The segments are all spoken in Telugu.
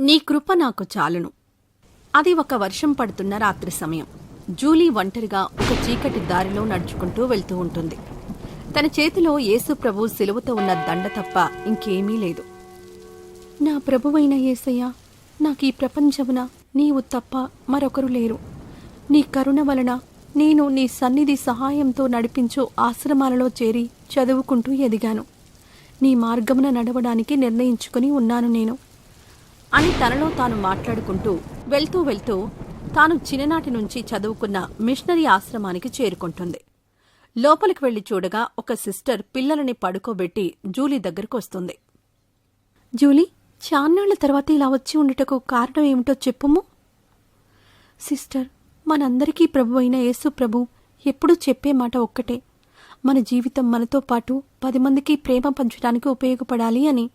నీ కృప నాకు చాలును. అది ఒక వర్షం పడుతున్న రాత్రి సమయం. జూలీ ఒంటరిగా ఒక చీకటి దారిలో నడుచుకుంటూ వెళ్తూ ఉంటుంది. తన చేతిలో యేసు ప్రభు సిలువతో ఉన్న దండ తప్ప ఇంకేమీ లేదు. నా ప్రభువైన యేసయ్య నాకు ఈ ప్రపంచమున నీవు తప్ప మరొకరు లేరు. నీ కరుణ వలన నేను నీ సన్నిధి సహాయంతో నడిపించు ఆశ్రమాలలో చేరి చదువుకుంటూ ఎదిగాను. నీ మార్గమున నడవడానికి నిర్ణయించుకుని ఉన్నాను నేను. అని తనలో తాను మాట్లాడుకుంటూ వెళ్తూ వెళ్తూ తాను చిన్ననాటి నుంచి చదువుకున్న మిషనరీ ఆశ్రమానికి చేరుకుంటుంది. లోపలికి వెళ్ళి చూడగా ఒక సిస్టర్ పిల్లలని పడుకోబెట్టి జూలీ దగ్గరకు వస్తుంది. జూలీ చాన్నాళ్ళ తర్వాత ఇలా వచ్చి ఉండుటకు కారణం ఏమిటో చెప్పుము? సిస్టర్ మనందరికీ ప్రభు అయిన యేసు ప్రభు ఎప్పుడూ చెప్పే మాట ఒక్కటే. మన జీవితం మనతో పాటు పది మందికి ప్రేమ పంచడానికి ఉపయోగపడాలి అని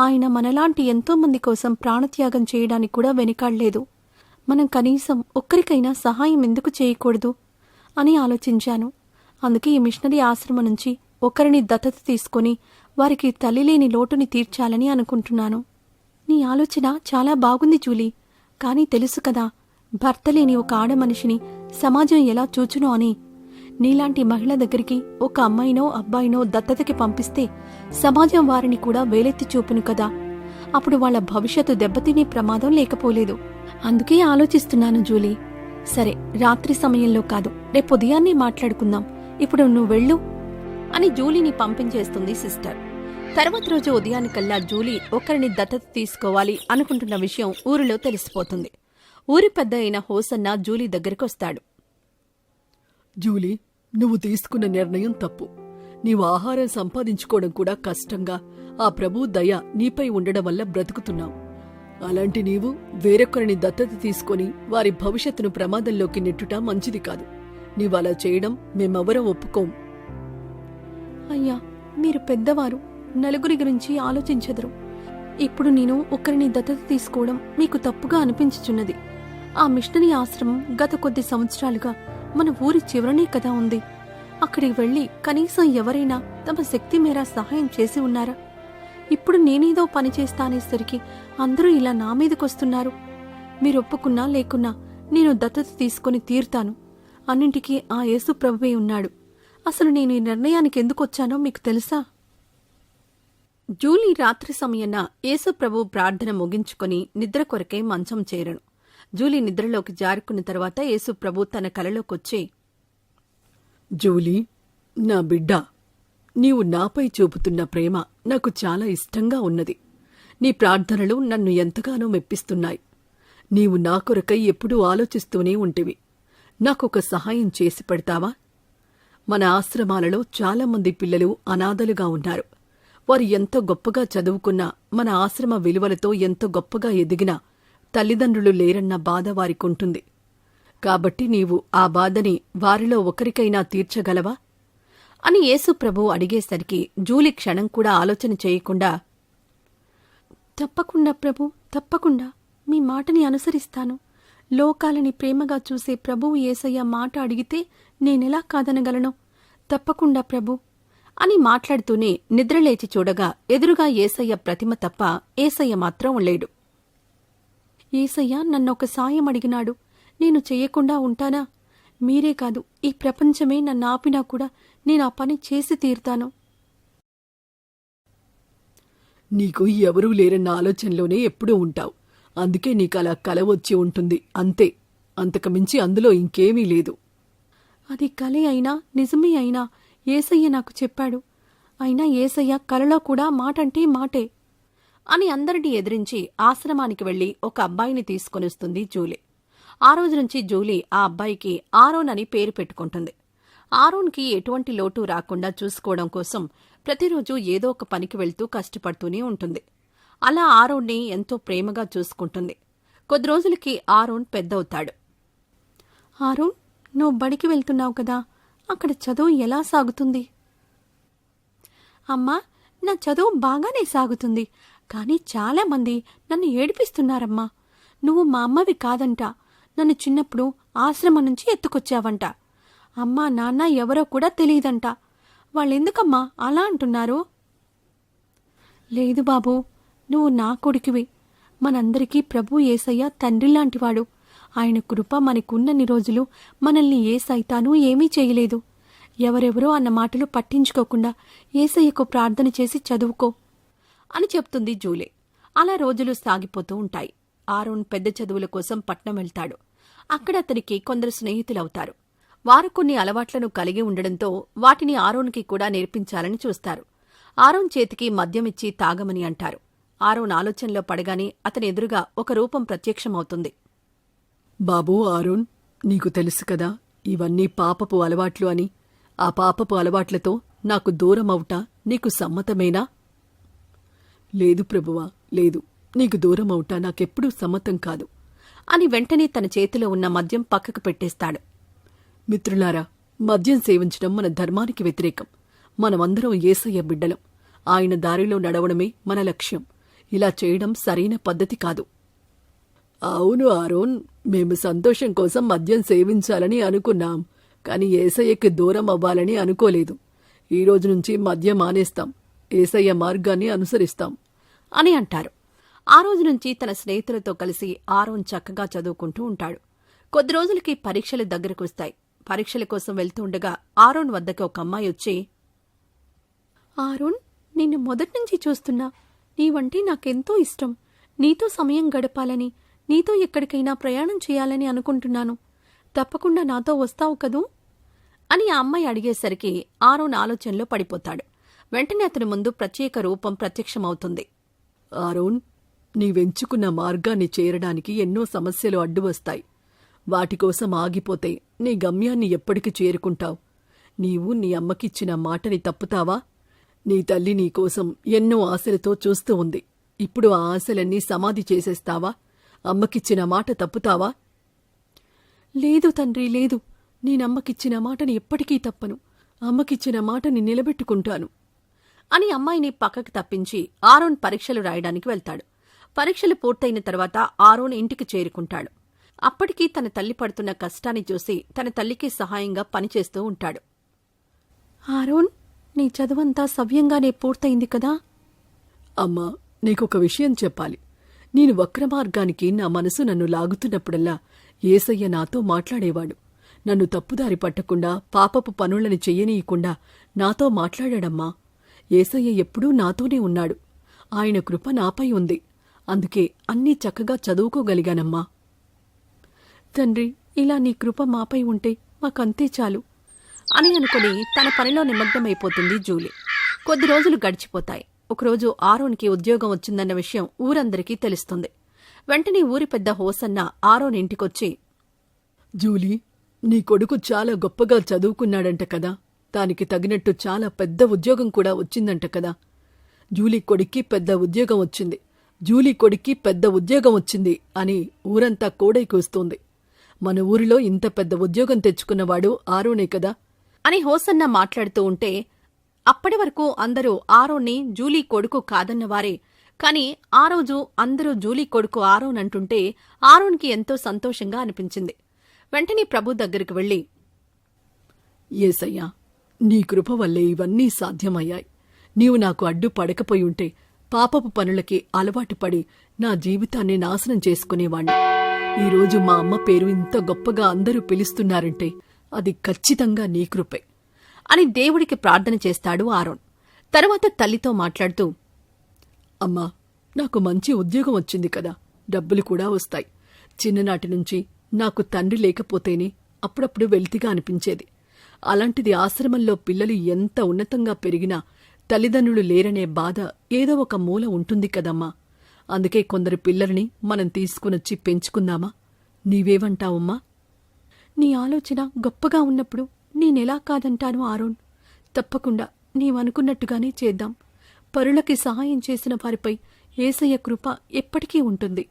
ఆయన మనలాంటి ఎంతోమంది కోసం ప్రాణత్యాగం చేయడానికి కూడా వెనుకాడలేదు. మనం కనీసం ఒక్కరికైనా సహాయం ఎందుకు చేయకూడదు? అని ఆలోచించాను. అందుకే ఈ మిషనరీ ఆశ్రమం నుంచి ఒకరిని దత్తత తీసుకొని వారికి తల్లి లేని లోటుని తీర్చాలని అనుకుంటున్నాను. నీ ఆలోచన చాలా బాగుంది జూలీ. కానీ తెలుసు కదా భర్త లేని ఒక ఆడ మనిషిని సమాజం ఎలా చూచునో అని నీలాంటి మహిళ దగ్గరికి ఒక అమ్మాయినో అబ్బాయినో దత్తతకి పంపిస్తే సమాజం వారిని కూడా వేలెత్తి చూపును కదా. అప్పుడు వాళ్ళ భవిష్యత్తు దెబ్బతినే ప్రమాదం లేకపోలేదు. అందుకే ఆలోచిస్తున్నాను జూలీ. సరే రాత్రి సమయంలో కాదు. రేపు ఉదయాన్నే మాట్లాడుకుందాం. ఇప్పుడు నువ్వు వెళ్ళు అని జూలీని పంపించేస్తుంది సిస్టర్. తర్వాత రోజు ఉదయానికల్లా జూలీ ఒకరిని దత్తత తీసుకోవాలి అనుకుంటున్న విషయం ఊరిలో తెలిసిపోతుంది. ఊరి పెద్ద అయిన హోసన్న జూలీ దగ్గరికొస్తాడు. జూలీ నువ్వు తీసుకున్న నిర్ణయం తప్పు. నీవు ఆహారం సంపాదించుకోవడం కూడా కష్టంగా ఆ ప్రభు దయ నీపై ఉండడం వల్ల బ్రతుకుతున్నావు. అలాంటి నీవు వేరొకరిని దత్తత తీసుకొని వారి భవిష్యత్తును ప్రమాదంలోకి నెట్టుట మంచిది కాదు. నీవు అలా చేయడం మేమెవరో ఒప్పుకోం. అయ్యా మీరు పెద్దవారు నలుగురి గురించి ఆలోచించెదరు. ఇప్పుడు నేను ఒకరిని దత్తత తీసుకోవడం మీకు తప్పుగా అనిపించుచున్నది. ఆ మిషనరీ ఆశ్రమం గత కొద్ది సంవత్సరాలుగా మన ఊరి చివరనే కదా ఉంది. అక్కడికి వెళ్ళి కనీసం ఎవరైనా తమ శక్తి మేర సహాయం చేసి ఉన్నారా? ఇప్పుడు నేనేదో పని చేస్తానేసరికి అందరూ ఇలా నా మీదకొస్తున్నారు. మీరు ఒప్పుకున్నా లేకున్నా నేను దత్తత తీసుకొని తీరుతాను. అన్నింటికీ ఆ యేసు ప్రభువే ఉన్నాడు. అసలు నేను ఈ నిర్ణయానికి ఎందుకు వచ్చానో మీకు తెలుసా? జూలీ రాత్రి సమయన యేసుప్రభు ప్రార్థన ముగించుకొని నిద్ర కొరకే మంచం చేరను జూలీ నిద్రలోకి జారుకున్న తర్వాత యేసుప్రభు తన కలలోకొచ్చి జూలీ నా బిడ్డ నీవు నాపై చూపుతున్న ప్రేమ నాకు చాలా ఇష్టంగా ఉన్నది. నీ ప్రార్థనలు నన్ను ఎంతగానో మెప్పిస్తున్నాయి. నీవు నా కొరకై ఎప్పుడూ ఆలోచిస్తూనే ఉంటివి. నాకొక సహాయం చేసి పెడతావా? మన ఆశ్రమాలలో చాలామంది పిల్లలు అనాథలుగా ఉన్నారు. వారు ఎంత గొప్పగా చదువుకున్నా మన ఆశ్రమ విలువలతో ఎంత గొప్పగా ఎదిగినా తల్లిదండ్రులు లేరన్న బాధ వారికుంటుంది. కాబట్టి నీవు ఆ బాధని వారిలో ఒకరికైనా తీర్చగలవా? అని యేసుప్రభు అడిగేసరికి జూలి క్షణం కూడా ఆలోచన చేయకుండా తప్పకుండా ప్రభు తప్పకుండా మీ మాటని అనుసరిస్తాను. లోకాలని ప్రేమగా చూసే ప్రభువు ఏసయ్య మాట అడిగితే నేనెలా కాదనగలను? తప్పకుండా ప్రభు అని మాట్లాడుతూనే నిద్రలేచి చూడగా ఎదురుగా ఏసయ్య ప్రతిమ తప్ప ఏసయ్య మాత్రం లేడు. ఏసయ్య నన్నొక సాయం అడిగినాడు. నేను చెయ్యకుండా ఉంటానా? మీరే కాదు ఈ ప్రపంచమే నన్ను ఆపినా కూడా నేను ఆ పని చేసి తీరుతాను. నీకు ఎవరూ లేరన్న ఆలోచనలోనే ఎప్పుడూ ఉంటావు. అందుకే నీకలా కల వచ్చి ఉంటుంది అంతే. అంతకుమించి అందులో ఇంకేమీ లేదు. అది కలే అయినా నిజమే అయినా ఏసయ్య నాకు చెప్పాడు. అయినా ఏసయ్య కలలో కూడా మాటంటే మాటే. అని అందరినీ ఎదిరించి ఆశ్రమానికి వెళ్ళి ఒక అబ్బాయిని తీసుకొనిస్తుంది జూలీ. ఆ రోజు నుంచి జూలీ ఆ అబ్బాయికి ఆరోన్ అని పేరు పెట్టుకుంటుంది. ఆరోన్కి ఎటువంటి లోటు రాకుండా చూసుకోవడం కోసం ప్రతిరోజు ఏదో ఒక పనికి వెళ్తూ కష్టపడుతూనే ఉంటుంది. అలా ఆరోన్ని ఎంతో ప్రేమగా చూసుకుంటుంది. కొద్ది రోజులకి ఆరోన్ పెద్దవుతాడు. ఆరోన్ నువ్వు బడికి వెళ్తున్నావు కదా అక్కడ చదువు ఎలా సాగుతుంది? అమ్మా నా చదువు బాగానే సాగుతుంది. కానీ చాలామంది నన్ను ఏడిపిస్తున్నారమ్మా. నువ్వు మా అమ్మవి కాదంట. నన్ను చిన్నప్పుడు ఆశ్రమం నుంచి ఎత్తుకొచ్చావంట. అమ్మా నాన్న ఎవరో కూడా తెలియదంట. వాళ్ళెందుకమ్మా అలా అంటున్నారు? లేదు బాబూ నువ్వు నా కొడుకువి. మనందరికీ ప్రభు ఏసయ్య తండ్రిలాంటివాడు. ఆయన కృప మనకున్నన్ని రోజులు మనల్ని ఏ సైతానూ ఏమీ చేయలేదు. ఎవరెవరో అన్న మాటలు పట్టించుకోకుండా ఏసయ్యకు ప్రార్థన చేసి చదువుకో. అని చెప్తుంది జూలే. అలా రోజులు సాగిపోతూ ఉంటాయి. ఆరోన్ పెద్ద చదువుల కోసం పట్నం వెళ్తాడు. అక్కడ అతనికి కొందరు స్నేహితులవుతారు. వారు కొన్ని అలవాట్లను కలిగి ఉండడంతో వాటిని ఆరోన్కి కూడా నేర్పించాలని చూస్తారు. ఆరోన్ చేతికి మద్యమిచ్చి తాగమని అంటారు. ఆరోన్ ఆలోచనలో పడగానే అతని ఎదురుగా ఒక రూపం ప్రత్యక్షమవుతుంది. బాబూ ఆరోన్ నీకు తెలుసు కదా ఇవన్నీ పాపపు అలవాట్లు అని. ఆ పాపపు అలవాట్లతో నాకు దూరమవుట నీకు సమ్మతమేనా? లేదు ప్రభువా లేదు. నీకు దూరం దూరమవుట నాకెప్పుడూ సమ్మతం కాదు. అని వెంటనే తన చేతిలో ఉన్న మద్యం పక్కకు పెట్టేస్తాడు. మిత్రులారా మద్యం సేవించడం మన ధర్మానికి వ్యతిరేకం. మనమందరం ఏసయ్య బిడ్డలం. ఆయన దారిలో నడవడమే మన లక్ష్యం. ఇలా చేయడం సరైన పద్ధతి కాదు. అవును ఆరోన్ మేము సంతోషం కోసం మద్యం సేవించాలని అనుకున్నాం. కాని ఏసయ్యకి దూరం అవ్వాలని అనుకోలేదు. ఈ రోజు నుంచి మద్యం మానేస్తాం. ఏసయ్య మార్గాన్ని అనుసరిస్తాం. అని అంటారు. ఆ రోజు నుంచి తన స్నేహితులతో కలిసి ఆరోన్ చక్కగా చదువుకుంటూ ఉంటాడు. కొద్ది రోజులకి పరీక్షలు దగ్గరకు వస్తాయి. పరీక్షల కోసం వెళ్తూ ఉండగా ఆరోన్ వద్దకు ఒక అమ్మాయి వచ్చి ఆరోన్ నిన్ను మొదటి నుంచి చూస్తున్నా. నీవంటే నాకెంతో ఇష్టం. నీతో సమయం గడపాలని నీతో ఎక్కడికైనా ప్రయాణం చేయాలని అనుకుంటున్నాను. తప్పకుండా నాతో వస్తావు కదూ అని ఆ అమ్మాయి అడిగేసరికి ఆరోన్ ఆలోచనలో పడిపోతాడు. వెంటనే అతని ముందు ప్రత్యేక రూపం ప్రత్యక్షమవుతుంది. ఆరోన్ నీవెంచుకున్న మార్గాన్ని చేరడానికి ఎన్నో సమస్యలు అడ్డు వస్తాయి. వాటికోసం ఆగిపోతే నీ గమ్యాన్ని ఎప్పటికి చేరుకుంటావు. నీవు నీ అమ్మకిచ్చిన మాటని తప్పుతావా? నీ తల్లి నీకోసం ఎన్నో ఆశలతో చూస్తూ ఉంది. ఇప్పుడు ఆ ఆశలన్నీ సమాధి చేసేస్తావా? అమ్మకిచ్చిన మాట తప్పుతావా? లేదు తండ్రి లేదు. నేనమ్మకిచ్చిన మాటని ఎప్పటికీ తప్పను. అమ్మకిచ్చిన మాటని నిలబెట్టుకుంటాను. అని అమ్మాయిని పక్కకు తప్పించి ఆరోన్ పరీక్షలు రాయడానికి వెళ్తాడు. పరీక్షలు పూర్తయిన తర్వాత ఆరోన్ ఇంటికి చేరుకుంటాడు. అప్పటికి తన తల్లి పడుతున్న కష్టాన్ని చూసి తన తల్లికి సహాయంగా పనిచేస్తూ ఉంటాడు. ఆరోన్ నీ చదువంతా సవ్యంగానే పూర్తయింది కదా? అమ్మా నీకొక విషయం చెప్పాలి. నేను వక్ర మార్గానికి నా మనసు నన్ను లాగుతున్నప్పుడల్లా ఏసయ్య నాతో మాట్లాడేవాడు. నన్ను తప్పుదారి పట్టకుండా పాపపు పనులని చెయ్యనీయకుండా నాతో మాట్లాడాడమ్మా. ఏసయ్య ఎప్పుడూ నాతోనే ఉన్నాడు. ఆయన కృప నాపై ఉంది. అందుకే అన్నీ చక్కగా చదువుకోగలిగానమ్మా. తండ్రి ఇలా నీ కృప మాపై ఉంటే మాకంతే చాలు అని అనుకుని తన పనిలో నిమగ్నమైపోతుంది జూలీ. కొద్ది రోజులు గడిచిపోతాయి. ఒకరోజు ఆరోన్కి ఉద్యోగం వచ్చిందన్న విషయం ఊరందరికీ తెలుస్తుంది. వెంటనే ఊరి పెద్ద హోసన్న ఆరోన్ ఇంటికొచ్చి జూలీ నీ కొడుకు చాలా గొప్పగా చదువుకున్నాడంట కదా. దానికి తగినట్టు చాలా పెద్ద ఉద్యోగం కూడా వచ్చిందంట కదా. జూలీ కొడుక్కి పెద్ద ఉద్యోగం వచ్చింది. జూలీ కొడుక్కి పెద్ద ఉద్యోగం వచ్చింది అని ఊరంతా కోడై కూస్తోంది. మన ఊరిలో ఇంత పెద్ద ఉద్యోగం తెచ్చుకున్నవాడు ఆరోనే కదా. అని హోసన్న మాట్లాడుతూ ఉంటే అప్పటి వరకు అందరూ ఆరోన్ని జూలీ కొడుకు కాదన్నవారే. కాని ఆ రోజు అందరూ జూలీ కొడుకు ఆరోన్ అంటుంటే ఆరోన్కి ఎంతో సంతోషంగా అనిపించింది. వెంటనే ప్రభు దగ్గరికి వెళ్ళి ఏసయ్యా నీ కృప వల్లే ఇవన్నీ సాధ్యమయ్యాయి. నీవు నాకు అడ్డు పడకపోయుంటే పాపపు పనులకి అలవాటు పడి నా జీవితాన్ని నాశనం చేసుకునేవాణ్ణి. ఈరోజు మా అమ్మ పేరు ఇంత గొప్పగా అందరూ పిలుస్తున్నారంటే అది ఖచ్చితంగా నీ కృపే అని దేవుడికి ప్రార్థన చేస్తాడు ఆరోన్. తర్వాత తల్లితో మాట్లాడుతూ అమ్మా నాకు మంచి ఉద్యోగం వచ్చింది కదా డబ్బులు కూడా వస్తాయి. చిన్ననాటి నుంచి నాకు తండ్రి లేకపోతేనే అప్పుడప్పుడు వెల్తిగా అనిపించేది. అలాంటిది ఆశ్రమంలో పిల్లలు ఎంత ఉన్నతంగా పెరిగినా తల్లిదండ్రులు లేరనే బాధ ఏదో ఒక మూల ఉంటుంది కదమ్మా. అందుకే కొందరు పిల్లల్ని మనం తీసుకునొచ్చి పెంచుకుందామా? నీవేవంటావమ్మా నీ ఆలోచన గొప్పగా ఉన్నప్పుడు నేనెలా కాదంటాను ఆరోన్? తప్పకుండా నీవనుకున్నట్టుగానే చేద్దాం. పరులకి సహాయం చేసిన వారిపై ఏసయ్య కృప ఎప్పటికీ ఉంటుంది.